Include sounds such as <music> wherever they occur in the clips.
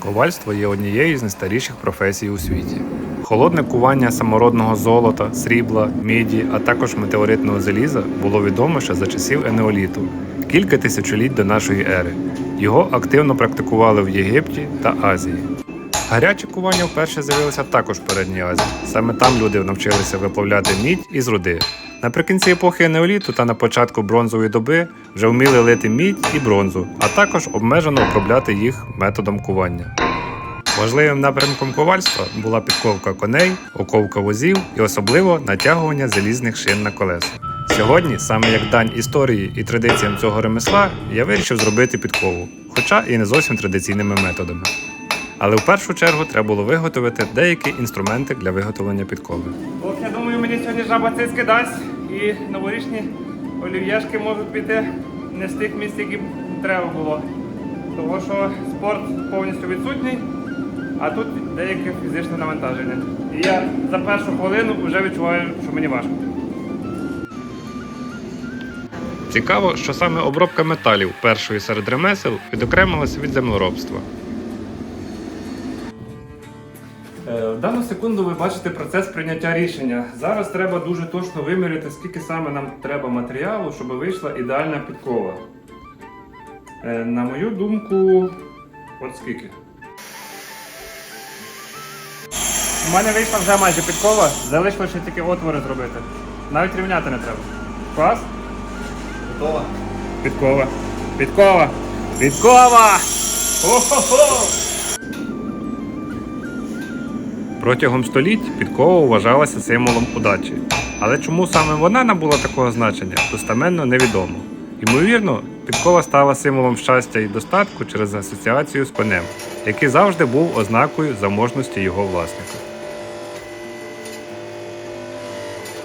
Ковальство є однією з найстаріших професій у світі. Холодне кування самородного золота, срібла, міді, а також метеоритного заліза було відомо ще за часів енеоліту, кілька тисячоліть до нашої ери. Його активно практикували в Єгипті та Азії. Гаряче кування вперше з'явилося також в Передній Азії. Саме там люди навчилися виплавляти мідь із руди. Наприкінці епохи енеоліту та на початку бронзової доби вже вміли лити мідь і бронзу, а також обмежено обробляти їх методом кування. Важливим напрямком ковальства була підковка коней, оковка возів і особливо натягування залізних шин на колеса. Сьогодні, саме як дань історії і традиціям цього ремесла, я вирішив зробити підкову, хоча і не зовсім традиційними методами. Але в першу чергу треба було виготовити деякі інструменти для виготовлення підкови. Ох, я думаю, мені сьогодні жаба циски дасть і новорічні олів'єшки можуть піти не з тих місць, які треба було. Тому що спорт повністю відсутній, а тут деяке фізичне навантаження. І я за першу хвилину вже відчуваю, що мені важко. Цікаво, що саме обробка металів першої серед ремесел відокремилася від землеробства. В дану секунду ви бачите процес прийняття рішення. Зараз треба дуже точно виміряти, скільки саме нам треба матеріалу, щоб вийшла ідеальна підкова. Е, На мою думку, от скільки. У мене вийшла вже майже підкова, залишилося ще тільки отвори зробити. Навіть рівняти не треба. Клас? Готова? Підкова. Підкова. Підкова! Хо-хо-хо! Протягом століть підкова вважалася символом удачі. Але чому саме вона набула такого значення, достеменно невідомо. Ймовірно, підкова стала символом щастя і достатку через асоціацію з конем, який завжди був ознакою заможності його власника.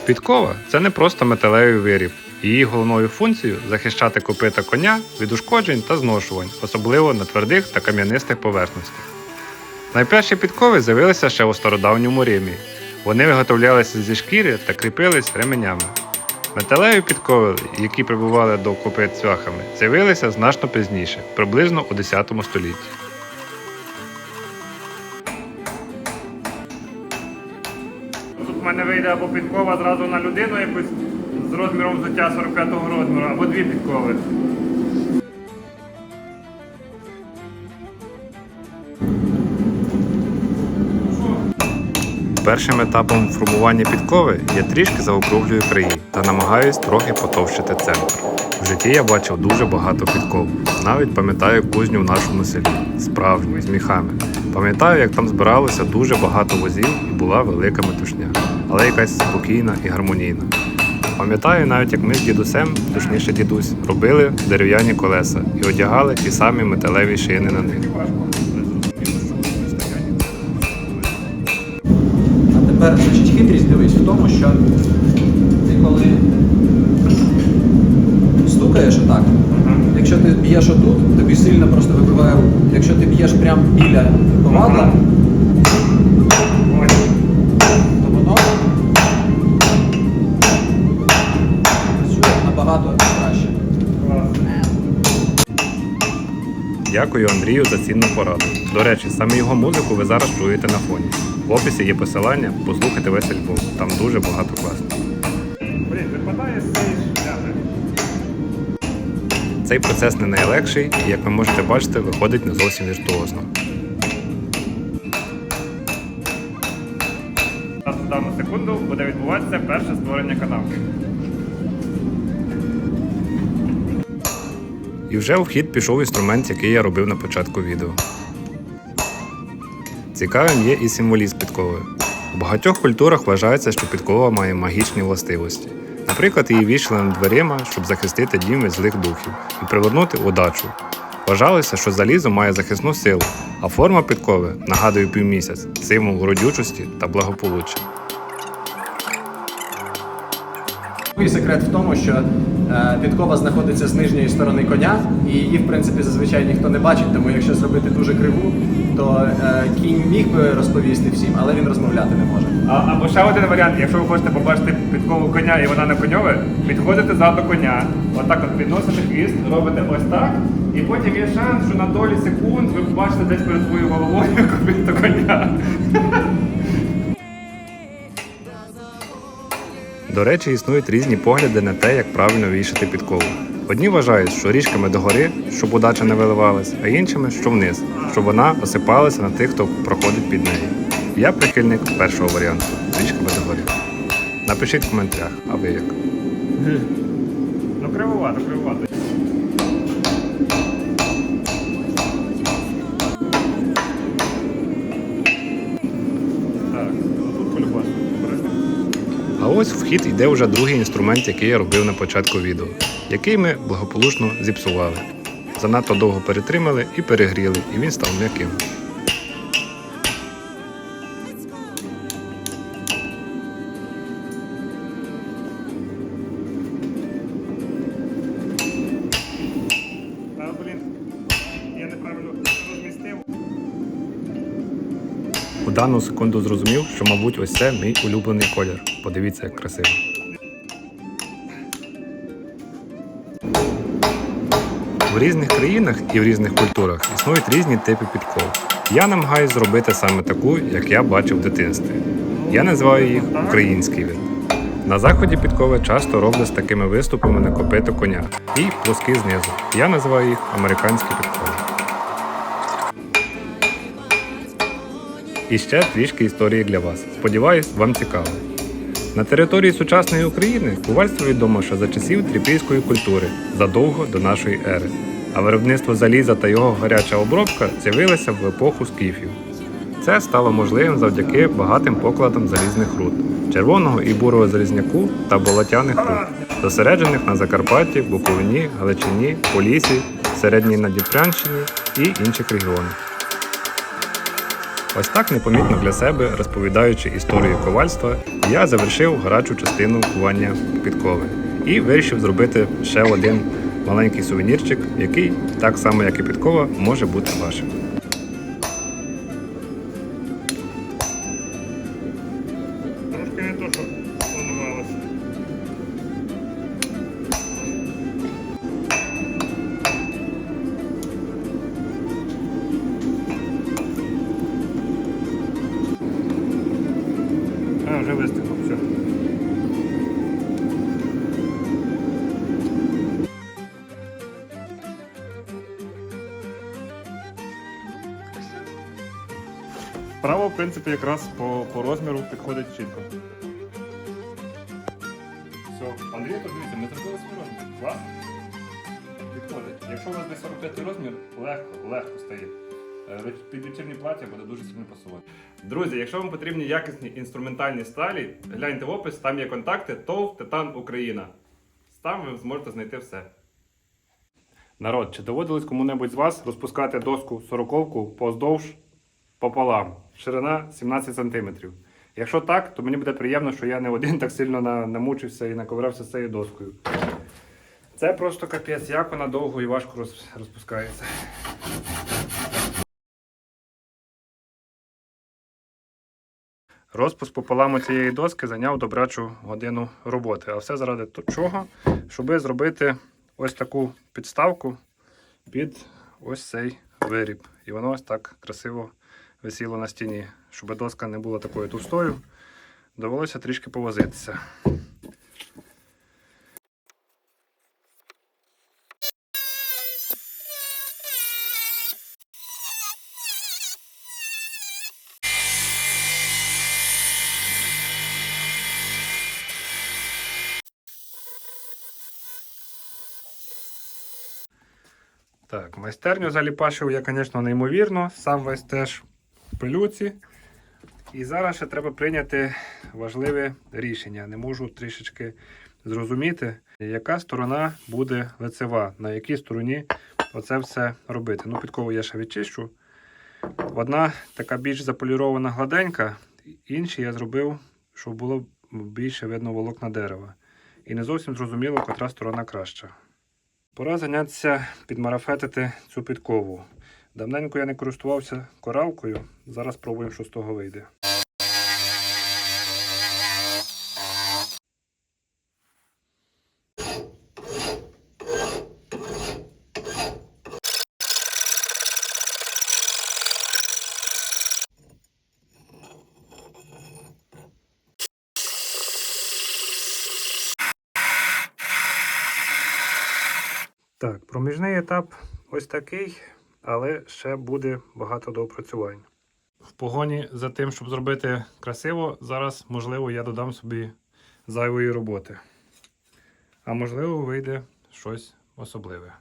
Підкова це не просто металевий виріб. Її головною функцією захищати копита коня від ушкоджень та зношувань, особливо на твердих та кам'янистих поверхностях. Найперші підкови з'явилися ще у стародавньому Римі. Вони виготовлялися зі шкіри та кріпились ременями. Металеві підкови, які прибували до копит цвяхами, з'явилися значно пізніше, приблизно у 10 столітті. Тут в мене вийде або підкова зразу на людину якусь з розміром взуття 45-го розміру, або дві підкови. Першим етапом формування підкови я трішки заокруглюю краї та намагаюсь трохи потовщити центр. В житті я бачив дуже багато підков. Навіть пам'ятаю кузню в нашому селі, справжню, з міхами. Пам'ятаю, як там збиралося дуже багато возів і була велика метушня, але якась спокійна і гармонійна. Пам'ятаю навіть, як ми з дідусем, точніше дідусь, робили дерев'яні колеса і одягали ті самі металеві шини на них. А тепер значить, хитрість дивись в тому, що ти коли стукаєш отак, якщо ти б'єш отут, тобі сильно просто вибиває руку. Якщо ти б'єш прямо біля ковадла, Ось. то воно працює набагато краще. Дякую Андрію за цінну пораду. До речі, саме його музику ви зараз чуєте на фоні. В описі є посилання, послухайте весь альбом. Там дуже багато класно. Блін, випадає з цієї шляпи. Цей процес не найлегший і, як ви можете бачити, виходить не зовсім віртуозно. В дану секунду буде відбуватися перше створення канавки. І вже в хід пішов інструмент, який я робив на початку відео. Цікавим є і символізм підкови. У багатьох культурах вважається, що підкова має магічні властивості. Наприклад, її вішали над дверима, щоб захистити дім від злих духів і привернути удачу. Вважалося, що залізо має захисну силу, а форма підкови нагадує півмісяць, символ родючості та благополуччя. І секрет в тому, що е, підкова знаходиться з нижньої сторони коня, і її, в принципі, зазвичай ніхто не бачить, тому якщо зробити дуже криву, то е, кінь міг би розповісти всім, але він розмовляти не може. А, або ще один варіант, якщо ви хочете побачити підкову коня і вона не коньове, підходите ззаду коня, отак от підносите хвіст, робите ось так, і потім є шанс, що на долі секунд ви побачите десь перед своєю головою <laughs> копиту коня. До речі, існують різні погляди на те, як правильно вішати підкову. Одні вважають, що ріжками догори, щоб удача не виливалась, а іншими, що вниз, щоб вона осипалася на тих, хто проходить під нею. Я прихильник першого варіанту ріжками догори. Напишіть в коментарях, а ви як? Ну кривувато, кривувато. Так, тут полюбас. А ось в хід йде вже другий інструмент, який я робив на початку відео, який ми благополучно зіпсували. Занадто довго перетримали і перегріли, і він став м'яким. Дану секунду зрозумів, що, мабуть, ось це мій улюблений колір. Подивіться, як красиво. В різних країнах і в різних культурах існують різні типи підков. Я намагаюся зробити саме таку, як я бачив в дитинстві. Я називаю їх український вид. На заході підкови часто роблять з такими виступами на копито коня і плоски знизу. Я називаю їх американські підкови. І ще трішки історії для вас. Сподіваюсь, вам цікаво. На території сучасної України ковальство відомо ще за часів трипільської культури, задовго до нашої ери. А виробництво заліза та його гаряча обробка з'явилися в епоху скіфів. Це стало можливим завдяки багатим покладам залізних руд, червоного і бурого залізняку та болотяних руд, зосереджених на Закарпатті, Буковині, Галичині, Полісі, Середній Надніпрянщині і інших регіонах. Ось так непомітно для себе, розповідаючи історію ковальства, я завершив гарячу частину кування підкови і вирішив зробити ще один маленький сувенірчик, який, так само як і підкова, може бути вашим. Право, в принципі, якраз по, по розміру підходить чітко. Все, Андрій, подивіться, ми зробили розмір. Клас? Підходить. Якщо у вас десь 45 розмір, легко, легко стає. Е, Під вечірні плаття буде дуже сильно пасувати. Друзі, якщо вам потрібні якісні інструментальні сталі, гляньте в опис, там є контакти ТОВ Титан Україна. Там ви зможете знайти все. Народ, чи доводилось кому-небудь з вас розпускати доску сороковку поздовж пополам, ширина 17 см? Якщо так, то мені буде приємно, що я не один так сильно намучився і наковирався з цією доскою. Це просто капець, як вона довго і важко розпускається. Розпуск пополам цієї доски зайняв добрачу годину роботи. А все заради чого? Щоб зробити ось таку підставку під ось цей виріб. І воно ось так красиво висіло на стіні. Щоб доска не була такою товстою, довелося трішки повозитися. Так, майстерню заліпашив я, звісно, неймовірно. Сам весь теж пилюці. І зараз ще треба прийняти важливе рішення. Не можу трішечки зрозуміти, яка сторона буде лицева, на якій стороні оце все робити. Ну, підкову я ще відчищу. Одна така більш заполірована гладенька, інші я зробив, щоб було більше видно волокна дерева. і не зовсім зрозуміло, котра сторона краща. Пора зайнятися підмарафетити цю підкову. Давненько я не користувався коралкою, зараз пробуємо, що з того вийде. Так, проміжний етап ось такий, але ще буде багато доопрацювань. В погоні за тим, щоб зробити красиво, зараз, можливо, я додам собі зайвої роботи. А можливо, вийде щось особливе.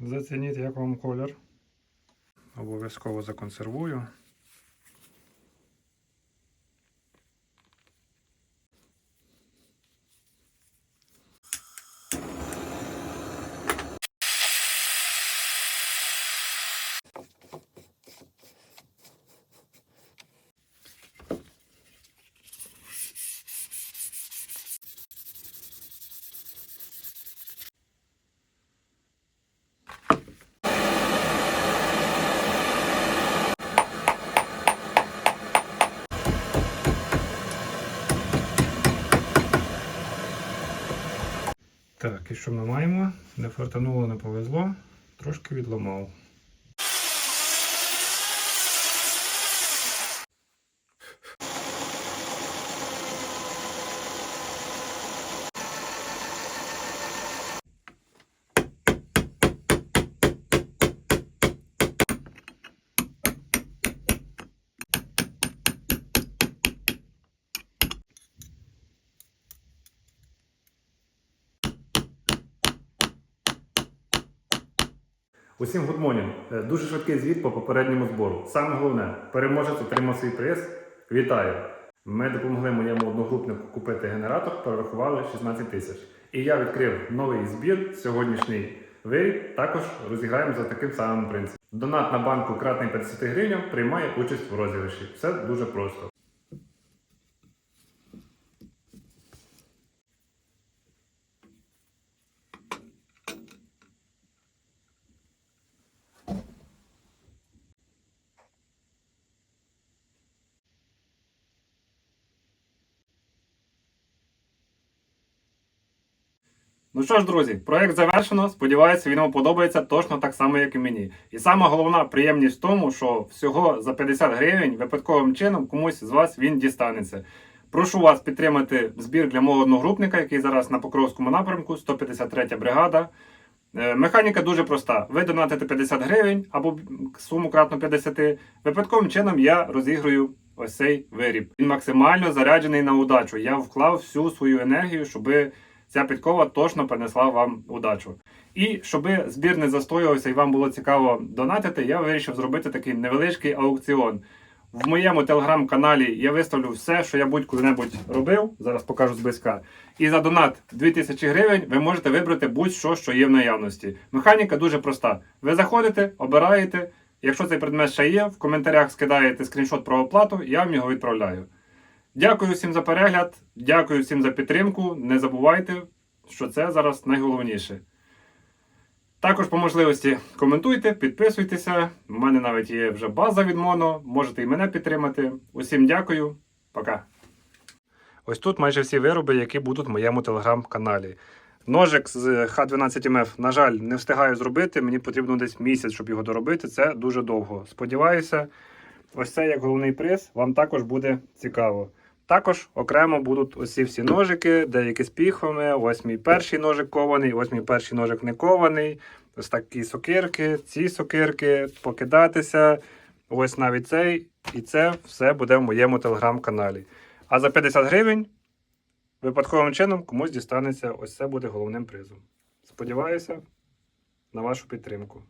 Зацініть, як вам колір. Обов'язково законсервую. Так, і що ми маємо? Не фартануло, не повезло, трошки відламав. Усім гудмонінг. Е, Дуже швидкий звіт по попередньому збору. Саме головне, переможець отримав свій приз. Вітаю! Ми допомогли моєму одногрупнику купити генератор, перерахували 16 тисяч. І я відкрив новий збір сьогоднішній виріб. Також розіграємо за таким самим принципом. Донат на банку кратний 50 гривень приймає участь в розіграші. Все дуже просто. Ну що ж, друзі, проект завершено. Сподіваюся, він вам подобається точно так само, як і мені. І сама головна приємність в тому, що всього за 50 гривень випадковим чином комусь з вас він дістанеться. Прошу вас підтримати збір для мого одногрупника, який зараз на Покровському напрямку, 153 бригада. Е, Механіка дуже проста. Ви донатите 50 гривень або суму кратно 50. Випадковим чином я розіграю ось цей виріб. Він максимально заряджений на удачу. Я вклав всю свою енергію, щоби ця підкова точно принесла вам удачу. І щоб збір не застоювався і вам було цікаво донатити, я вирішив зробити такий невеличкий аукціон. В моєму телеграм-каналі я виставлю все, що я будь-коли-небудь робив. Зараз покажу зблизька. І за донат 2000 гривень ви можете вибрати будь-що, що є в наявності. Механіка дуже проста. Ви заходите, обираєте. Якщо цей предмет ще є, в коментарях скидаєте скріншот про оплату, я вам його відправляю. Дякую всім за перегляд, дякую всім за підтримку. Не забувайте, що це зараз найголовніше. Також по можливості коментуйте, підписуйтеся. У мене навіть є вже база від Моно. Можете і мене підтримати. Усім дякую, пока. Ось тут майже всі вироби, які будуть в моєму телеграм-каналі. Ножик з Х12МФ, на жаль, не встигаю зробити. Мені потрібно десь місяць, щоб його доробити. Це дуже довго. Сподіваюся, ось це як головний приз вам також буде цікаво. Також окремо будуть усі всі ножики, деякі з піхвами. Ось мій перший ножик кований, ось мій перший ножик не кований. Ось такі сокирки, ці сокирки, покидатися. Ось навіть цей. І це все буде в моєму телеграм-каналі. А за 50 гривень випадковим чином комусь дістанеться. Ось це буде головним призом. Сподіваюся на вашу підтримку.